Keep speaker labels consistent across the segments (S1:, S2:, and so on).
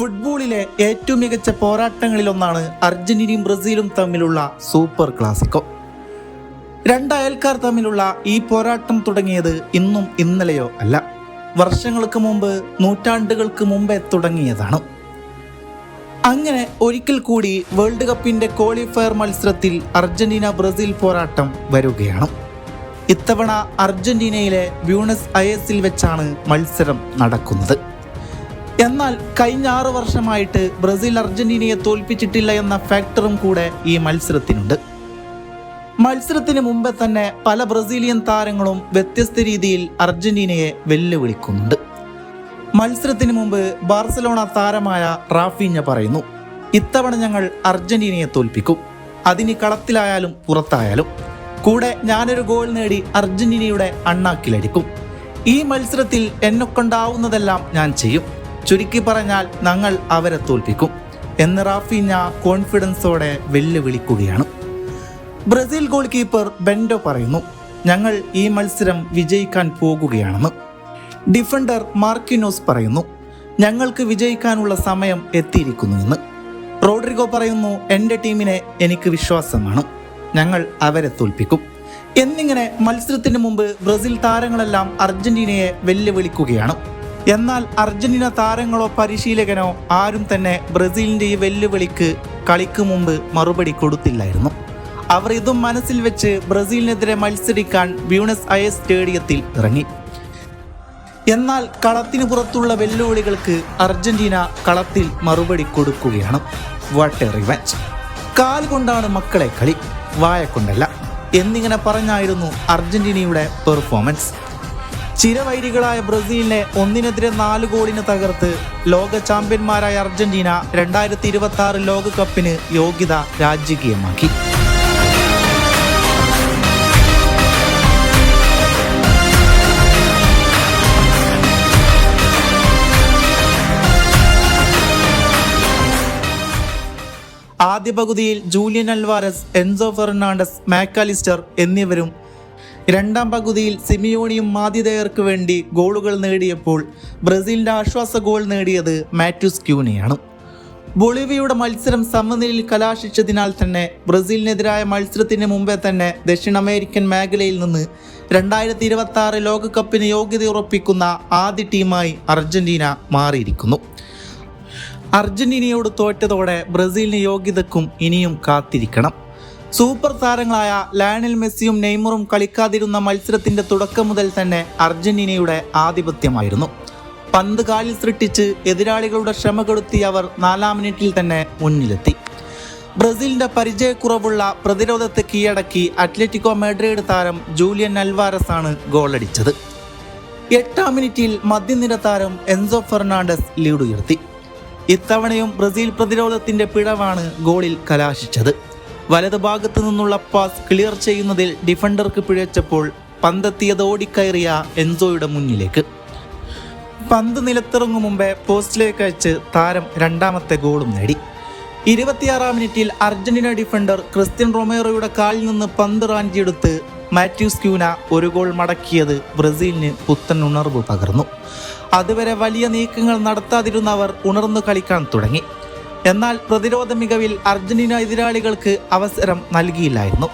S1: ഫുട്ബോളിലെ ഏറ്റവും മികച്ച പോരാട്ടങ്ങളിലൊന്നാണ് അർജന്റീനയും ബ്രസീലും തമ്മിലുള്ള സൂപ്പർ ക്ലാസിക്കോ. രണ്ട് അയൽക്കാർ തമ്മിലുള്ള ഈ പോരാട്ടം തുടങ്ങിയത് ഇന്നും ഇന്നലെയോ അല്ല. വർഷങ്ങൾക്ക് മുമ്പ് നൂറ്റാണ്ടുകൾക്ക് മുമ്പേ തുടങ്ങിയതാണ്. അങ്ങനെ ഒരിക്കൽ കൂടി വേൾഡ് കപ്പിന്റെ ക്വാളിഫയർ മത്സരത്തിൽ അർജന്റീന ബ്രസീൽ പോരാട്ടം വരികയാണ്. ഇത്തവണ അർജന്റീനയിലെ ബ്യൂണസ് അയേസിൽ വെച്ചാണ് മത്സരം നടക്കുന്നത്. എന്നാൽ കഴിഞ്ഞ ആറ് വർഷമായിട്ട് ബ്രസീൽ അർജന്റീനയെ തോൽപ്പിച്ചിട്ടില്ല എന്ന ഫാക്ടറും കൂടെ ഈ മത്സരത്തിനുണ്ട്. മത്സരത്തിന് മുമ്പേ തന്നെ പല ബ്രസീലിയൻ താരങ്ങളും വ്യത്യസ്ത രീതിയിൽ അർജന്റീനയെ വെല്ലുവിളിക്കുന്നുണ്ട്. മത്സരത്തിന് മുമ്പ് ബാർസലോണ താരമായ റാഫീഞ്ഞ പറയുന്നു ഇത്തവണ ഞങ്ങൾ അർജന്റീനയെ തോൽപ്പിക്കും. അതിന് കളത്തിലായാലും പുറത്തായാലും. കൂടെ ഞാനൊരു ഗോൾ നേടി അർജന്റീനയുടെ അണ്ണാക്കിലടിക്കും. ഈ മത്സരത്തിൽ എന്നെക്കൊണ്ടാവുന്നതെല്ലാം ഞാൻ ചെയ്യും. ചുരുക്കി പറഞ്ഞാൽ ഞങ്ങൾ അവരെ തോൽപ്പിക്കും എന്ന് റാഫീഞ്ഞ കോൺഫിഡൻസോടെ വെല്ലുവിളിക്കുകയാണ്. ബ്രസീൽ ഗോൾ കീപ്പർ ബെൻഡോ പറയുന്നു ഞങ്ങൾ ഈ മത്സരം വിജയിക്കാൻ പോകുകയാണെന്ന്. ഡിഫൻഡർ മാർക്കിനോസ് പറയുന്നു ഞങ്ങൾക്ക് വിജയിക്കാനുള്ള സമയം എത്തിയിരിക്കുന്നു എന്ന്. റോഡ്രിഗോ പറയുന്നു എന്റെ ടീമിനെ എനിക്ക് വിശ്വാസമാണ് ഞങ്ങൾ അവരെ തോൽപ്പിക്കും. എന്നിങ്ങനെ മത്സരത്തിന് മുമ്പ് ബ്രസീൽ താരങ്ങളെല്ലാം അർജന്റീനയെ വെല്ലുവിളിക്കുകയാണ്. എന്നാൽ അർജന്റീന താരങ്ങളോ പരിശീലകനോ ആരും തന്നെ ബ്രസീലിന്റെ ഈ വെല്ലുവിളിക്ക് കളിക്ക് മുമ്പ് മറുപടി കൊടുത്തില്ലായിരുന്നു. അവർ ഇതും മനസ്സിൽ വെച്ച് ബ്രസീലിനെതിരെ മത്സരിക്കാൻ ബ്യൂണസ് അയസ് സ്റ്റേഡിയത്തിൽ ഇറങ്ങി. എന്നാൽ കളത്തിന് പുറത്തുള്ള വെല്ലുവിളികൾക്ക് അർജന്റീന കളത്തിൽ മറുപടി കൊടുക്കുകയാണ്. വാട്ട് എ റിവെഞ്ച് കാൽ കൊണ്ടാണ് മക്കളെ കളി വായ കൊണ്ടല്ല. എന്നിങ്ങനെ പറഞ്ഞായിരുന്നു അർജന്റീനയുടെ പെർഫോമൻസ് ചിരവൈരികളായ ബ്രസീലിനെ ഒന്നിനെതിരെ നാല് ഗോളിന് തകർത്ത് ലോക ചാമ്പ്യന്മാരായ അർജന്റീന രണ്ടായിരത്തി ഇരുപത്തി ആറ് ലോകകപ്പിന് യോഗ്യത രാജകീയമാക്കി. ആദ്യ പകുതിയിൽ Julian Alvarez Enzo Fernandez Mac Allister എന്നിവരും രണ്ടാം പകുതിയിൽ സിമിയോണിയും മാതിഥേയർക്ക് വേണ്ടി ഗോളുകൾ നേടിയപ്പോൾ ബ്രസീലിന്റെ ആശ്വാസ ഗോൾ നേടിയത് മാത്യൂസ് ക്യൂനിയാണ് ബൊളിവിയുടെ മത്സരം സമനിലയിൽ കലാശിച്ചതിനാൽ തന്നെ ബ്രസീലിനെതിരായ മത്സരത്തിന് മുമ്പേ തന്നെ ദക്ഷിണ അമേരിക്കൻ മേഖലയിൽ നിന്ന് രണ്ടായിരത്തി ഇരുപത്തി ആറ് ലോകകപ്പിന് യോഗ്യത ഉറപ്പിക്കുന്ന ആദ്യ ടീമായി അർജന്റീന മാറിയിരിക്കുന്നു. അർജന്റീനയോട് തോറ്റതോടെ ബ്രസീലിന് യോഗ്യതക്കും ഇനിയും കാത്തിരിക്കണം. സൂപ്പർ താരങ്ങളായ ലയണൽ മെസ്സിയും നെയ്മറും കളിക്കാതിരുന്ന മത്സരത്തിന്റെ തുടക്കം മുതൽ തന്നെ അർജന്റീനയുടെ ആധിപത്യമായിരുന്നു. പന്ത് കാലിൽ സൃഷ്ടിച്ച് എതിരാളികളുടെ ക്ഷമ കെടുത്തി അവർ നാലാം മിനിറ്റിൽ തന്നെ മുന്നിലെത്തി. ബ്രസീലിന്റെ പരിചയക്കുറവുള്ള പ്രതിരോധത്തെ കീഴടക്കി അത്ലറ്റിക്കോ മെഡ്രിഡ് താരം ജൂലിയൻ അൽവാരസ് ആണ് ഗോളടിച്ചത്. എട്ടാം മിനിറ്റിൽ മധ്യനിര താരം എൻസോ ഫെർണാണ്ടസ് ലീഡ് ഉയർത്തി. ഇത്തവണയും ബ്രസീൽ പ്രതിരോധത്തിന്റെ പിഴവാണ് ഗോളിൽ കലാശിച്ചത്. വലത് ഭാഗത്തു നിന്നുള്ള പാസ് ക്ലിയർ ചെയ്യുന്നതിൽ ഡിഫൻഡർക്ക് പിഴച്ചപ്പോൾ പന്തെത്തിയത് ഓടിക്കയറിയ എൻസോയുടെ മുന്നിലേക്ക്. പന്ത് നിലത്തിറങ്ങും മുമ്പേ പോസ്റ്റിലേക്ക് അയച്ച് താരം രണ്ടാമത്തെ ഗോളും നേടി. ഇരുപത്തിയാറാം മിനിറ്റിൽ അർജന്റീന ഡിഫൻഡർ ക്രിസ്ത്യൻ റൊമേറോയുടെ കാലിൽ നിന്ന് പന്ത് റാഞ്ചിയെടുത്ത് മാത്യൂസ് ക്യൂന ഒരു ഗോൾ മടക്കിയത് ബ്രസീലിന് പുത്തൻ ഉണർവ് പകർന്നു. അതുവരെ വലിയ നീക്കങ്ങൾ നടത്താതിരുന്നവർ ഉണർന്നു കളിക്കാൻ തുടങ്ങി. എന്നാൽ പ്രതിരോധ മികവിൽ അർജന്റീന എതിരാളികൾക്ക് അവസരം നൽകിയില്ലായിരുന്നു.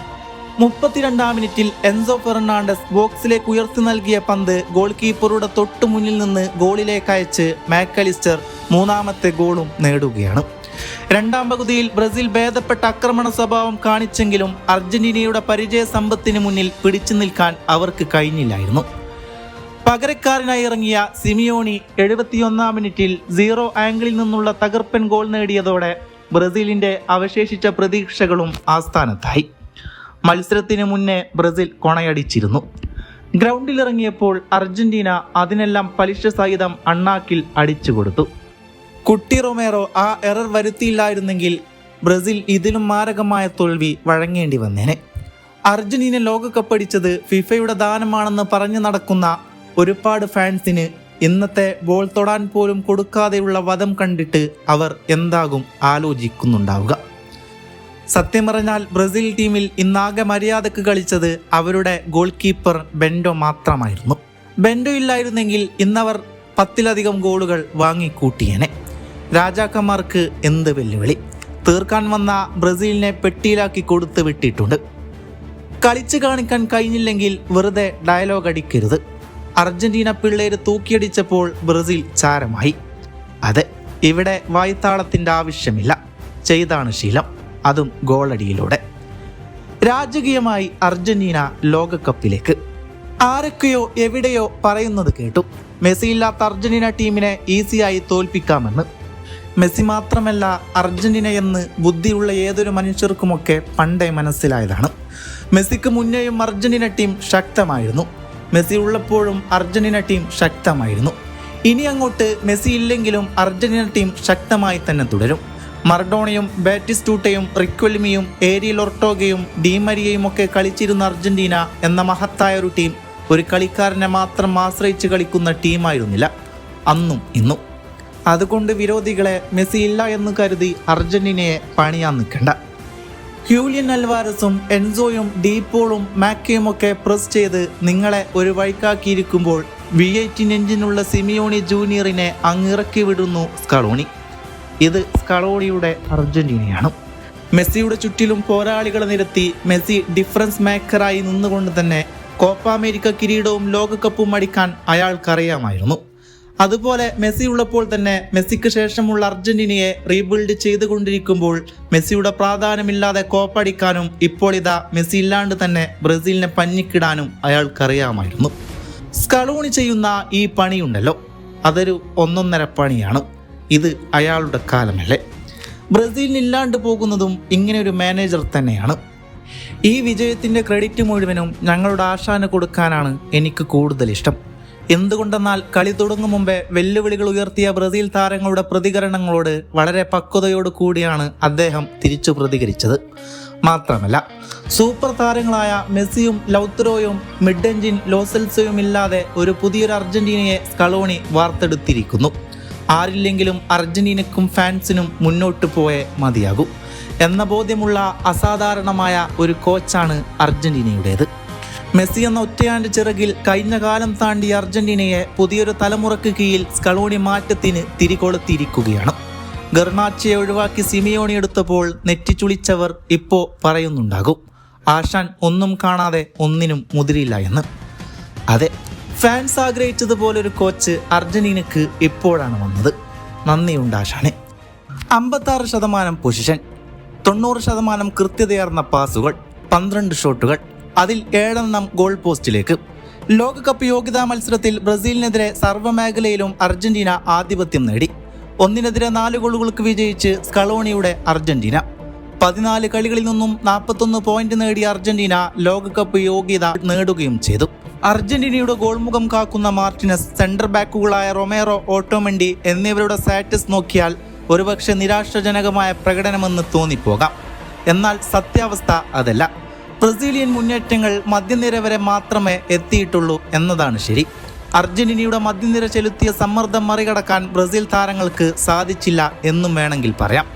S1: മുപ്പത്തിരണ്ടാം മിനിറ്റിൽ എൻസോ ഫെർണാണ്ടസ് ബോക്സിലേക്ക് ഉയർത്തി നൽകിയ പന്ത് ഗോൾ കീപ്പറുടെ തൊട്ടു മുന്നിൽ നിന്ന് ഗോളിലേക്ക് അയച്ച് മാക്കലിസ്റ്റർ മൂന്നാമത്തെ ഗോളും നേടുകയാണ്. രണ്ടാം പകുതിയിൽ ബ്രസീൽ ഭേദപ്പെട്ട ആക്രമണ സ്വഭാവം കാണിച്ചെങ്കിലും അർജന്റീനയുടെ പരിചയ സമ്പത്തിന് മുന്നിൽ പിടിച്ചു നിൽക്കാൻ അവർക്ക് കഴിഞ്ഞില്ലായിരുന്നു. പകരക്കാരനായി ഇറങ്ങിയ സിമിയോണി എഴുപത്തിയൊന്നാം മിനിറ്റിൽ സീറോ ആംഗിളിൽ നിന്നുള്ള തകർപ്പൻ ഗോൾ നേടിയതോടെ ബ്രസീലിന്റെ അവശേഷിച്ച പ്രതീക്ഷകളും ആസ്ഥാനത്തായി. മത്സരത്തിന് മുന്നേ ബ്രസീൽ കൊണയടിച്ചിരുന്നു. ഗ്രൗണ്ടിലിറങ്ങിയപ്പോൾ അർജന്റീന അതിനെല്ലാം പലിശ സഹിതം അണ്ണാക്കിൽ അടിച്ചു കൊടുത്തു. കുട്ടി റൊമേറോ ആ എറർ വരുത്തിയില്ലായിരുന്നെങ്കിൽ ബ്രസീൽ ഇതിലും മാരകമായ തോൽവി വഴങ്ങേണ്ടി വന്നേനെ. അർജന്റീന ലോകകപ്പ് അടിച്ചത് ഫിഫയുടെ ദാനമാണെന്ന് പറഞ്ഞു നടക്കുന്ന ഒരുപാട് ഫാൻസിന് ഇന്നത്തെ ബോൾ തൊടാൻ പോലും കൊടുക്കാതെയുള്ള വധം കണ്ടിട്ട് അവർ എന്താകും ആലോചിക്കുന്നുണ്ടാവുക. സത്യം പറഞ്ഞാൽ ബ്രസീൽ ടീമിൽ ഇന്നാകെ മര്യാദയ്ക്ക് കളിച്ചത് അവരുടെ ഗോൾ കീപ്പർ ബെൻഡോ മാത്രമായിരുന്നു. ബെൻഡോ ഇല്ലായിരുന്നെങ്കിൽ ഇന്നവർ പത്തിലധികം ഗോളുകൾ വാങ്ങിക്കൂട്ടിയേനെ. രാജാക്കന്മാർക്ക് എന്ത് വെല്ലുവിളി. തീർക്കാൻ വന്ന ബ്രസീലിനെ പെട്ടിയിലാക്കി കൊടുത്തു വിട്ടിട്ടുണ്ട്. കളിച്ചു കാണിക്കാൻ കഴിഞ്ഞില്ലെങ്കിൽ വെറുതെ ഡയലോഗ് അടിക്കരുത്. അർജന്റീന പിള്ളേര് തൂക്കിയടിച്ചപ്പോൾ ബ്രസീൽ ചാരമായി. അതെ ഇവിടെ വായ്ത്താളത്തിന്റെ ആവശ്യമില്ല. ചെയ്താണ് ശീലം. അതും ഗോളടിയിലൂടെ. രാജകീയമായി അർജന്റീന ലോകകപ്പിലേക്ക്. ആരൊക്കെയോ എവിടെയോ പറയുന്നത് കേട്ടു. മെസ്സി ഇല്ലാത്ത അർജന്റീന ടീമിനെ ഈസിയായി തോൽപ്പിക്കാമെന്ന്. മെസ്സി മാത്രമല്ല അർജന്റീന എന്ന് ബുദ്ധിയുള്ള ഏതൊരു മനുഷ്യർക്കുമൊക്കെ പണ്ടേ മനസ്സിലായതാണ്. മെസ്സിക്ക് മുന്നേയും അർജന്റീന ടീം ശക്തമായിരുന്നു. മെസ്സി ഉള്ളപ്പോഴും അർജന്റീന ടീം ശക്തമായിരുന്നു. ഇനി അങ്ങോട്ട് മെസ്സി ഇല്ലെങ്കിലും അർജന്റീന ടീം ശക്തമായി തന്നെ തുടരും. മർഡോണയും ബാറ്റിസ്റ്റൂട്ടയും റിക്വൽമിയും ഏരിയൽ ഒർട്ടോഗയും ഡീമരിയയും ഒക്കെ കളിച്ചിരുന്ന അർജന്റീന എന്ന മഹത്തായ ഒരു ടീം ഒരു കളിക്കാരനെ മാത്രം ആശ്രയിച്ച് കളിക്കുന്ന ടീമായിരുന്നില്ല. അന്നും ഇന്നും. അതുകൊണ്ട് വിരോധികളെ മെസ്സി ഇല്ല എന്ന് കരുതി അർജന്റീനയെ പണിയാൻ നിൽക്കണ്ട. ഹ്യൂലിയൻ അൽവാരസും എൻസോയും ഡീപോളും മാക്കയും ഒക്കെ പ്രസ് ചെയ്ത് നിങ്ങളെ ഒരു വഴിക്കാക്കിയിരിക്കുമ്പോൾ വി എയ്റ്റീൻ എഞ്ചിനുള്ള സിമിയോണി ജൂനിയറിനെ അങ്ങിറക്കി വിടുന്നു സ്കളോണി ഇത് സ്കളോണിയുടെ അർജന്റീനയാണ്. മെസ്സിയുടെ ചുറ്റിലും പോരാളികളെ നിരത്തി മെസ്സി ഡിഫറൻസ് മേക്കറായി നിന്നുകൊണ്ട് തന്നെ കോപ്പ അമേരിക്ക കിരീടവും ലോകകപ്പും അടിക്കാൻ അയാൾക്കറിയാമായിരുന്നു. അതുപോലെ മെസ്സി ഉള്ളപ്പോൾ തന്നെ മെസ്സിക്ക് ശേഷമുള്ള അർജന്റീനയെ റീബിൽഡ് ചെയ്തുകൊണ്ടിരിക്കുമ്പോൾ മെസ്സിയുടെ പ്രാധാന്യമില്ലാതെ കോപ്പടിക്കാനും ഇപ്പോൾ ഇതാ മെസ്സി ഇല്ലാണ്ട് തന്നെ ബ്രസീലിനെ പഞ്ഞിക്കിടാനും അയാൾക്കറിയാമായിരുന്നു. സ്കളൂണി ചെയ്യുന്ന ഈ പണിയുണ്ടല്ലോ. അതൊരു ഒന്നൊന്നര പണിയാണ്. ഇത് അയാളുടെ കാലമല്ലേ. ബ്രസീലിനില്ലാണ്ട് പോകുന്നതും ഇങ്ങനെ ഒരു മാനേജർ തന്നെയാണ്. ഈ വിജയത്തിന്റെ ക്രെഡിറ്റ് മുഴുവനും ഞങ്ങളുടെ ആശാന് കൊടുക്കാനാണ് എനിക്ക് കൂടുതൽ ഇഷ്ടം. എന്തുകൊണ്ടെന്നാൽ കളി തുടങ്ങും മുമ്പേ വെല്ലുവിളികൾ ഉയർത്തിയ ബ്രസീൽ താരങ്ങളുടെ പ്രതികരണങ്ങളോട് വളരെ പക്വതയോട് കൂടിയാണ് അദ്ദേഹം തിരിച്ചു പ്രതികരിച്ചത്. മാത്രമല്ല സൂപ്പർ താരങ്ങളായ മെസ്സിയും ലൗത്രോയും മിഡ് എഞ്ചിൻ ലോസൽസയും ഇല്ലാതെ ഒരു പുതിയൊരു അർജന്റീനയെ സ്കളോണി വാർത്തെടുത്തിരിക്കുന്നു. ആരില്ലെങ്കിലും അർജന്റീനക്കും ഫാൻസിനും മുന്നോട്ട് പോയേ മതിയാകൂ. എന്ന ബോധ്യമുള്ള അസാധാരണമായ ഒരു കോച്ചാണ് അർജന്റീനയുടേത്. മെസ്സി എന്ന ഒറ്റയാണ്ട് ചിറകിൽ കഴിഞ്ഞ കാലം താണ്ടി അർജന്റീനയെ പുതിയൊരു തലമുറയ്ക്ക് കീഴിൽ സ്കളോണി മാറ്റത്തിന് തിരികൊളുത്തിയിരിക്കുകയാണ്. ഗർണാച്ചയെ ഒഴിവാക്കി സിമിയോണി എടുത്തപ്പോൾ നെറ്റിച്ചുളിച്ചവർ ഇപ്പോ പറയുന്നുണ്ടാകും. ആശാൻ ഒന്നും കാണാതെ ഒന്നിനും മുതിരില്ല എന്ന്. അതെ ഫാൻസ് ആഗ്രഹിച്ചതുപോലൊരു കോച്ച് അർജന്റീനക്ക് ഇപ്പോഴാണ് വന്നത്. നന്ദിയുണ്ട് ആശാനെ. അമ്പത്താറ് ശതമാനം പൊസിഷൻ തൊണ്ണൂറ് ശതമാനം കൃത്യതയാർന്ന പാസുകൾ പന്ത്രണ്ട് ഷോട്ടുകൾ അതിൽ ഏഴെണ്ണം ഗോൾ പോസ്റ്റിലേക്ക്. ലോകകപ്പ് യോഗ്യതാ മത്സരത്തിൽ ബ്രസീലിനെതിരെ സർവമേഖലയിലും അർജന്റീന ആധിപത്യം നേടി. ഒന്നിനെതിരെ നാല് ഗോളുകൾക്ക് വിജയിച്ച് സ്കളോണിയുടെ അർജന്റീന. പതിനാല് കളികളിൽ നിന്നും നാൽപ്പത്തൊന്ന് പോയിന്റ് നേടിയ അർജന്റീന ലോകകപ്പ് യോഗ്യത നേടുകയും ചെയ്തു. അർജന്റീനയുടെ ഗോൾമുഖം കാക്കുന്ന മാർട്ടിനസ് സെന്റർ ബാക്കുകളായ റൊമേറോ ഓട്ടോമെൻഡി എന്നിവരുടെ സ്റ്റാറ്റസ് നോക്കിയാൽ ഒരുപക്ഷെ നിരാശാജനകമായ പ്രകടനമെന്ന് തോന്നിപ്പോകാം. എന്നാൽ സത്യാവസ്ഥ അതല്ല. ബ്രസീലിയൻ മുന്നേറ്റങ്ങൾ മധ്യനിര വരെ മാത്രമേ എത്തിയിട്ടുള്ളൂ എന്നതാണ് ശരി. അർജന്റീനയുടെ മധ്യനിര ചെലുത്തിയ സമ്മർദ്ദം മറികടക്കാൻ ബ്രസീൽ താരങ്ങൾക്ക് സാധിച്ചില്ല എന്നും വേണമെങ്കിൽ പറയാം.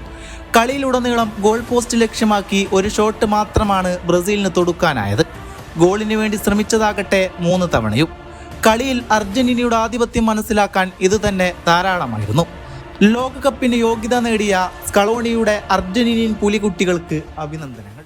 S1: കളിയിലുടനീളം ഗോൾ പോസ്റ്റ് ലക്ഷ്യമാക്കി ഒരു ഷോട്ട് മാത്രമാണ് ബ്രസീലിന് തൊടുക്കാനായത്. ഗോളിന് വേണ്ടി ശ്രമിച്ചതാകട്ടെ മൂന്ന് തവണയും. കളിയിൽ അർജന്റീനയുടെ ആധിപത്യം മനസ്സിലാക്കാൻ ഇത് തന്നെ ധാരാളമായിരുന്നു. ലോകകപ്പിന് യോഗ്യത നേടിയ സ്കളോണിയുടെ അർജന്റീനിയൻ പുലികുട്ടികൾക്ക് അഭിനന്ദനങ്ങൾ.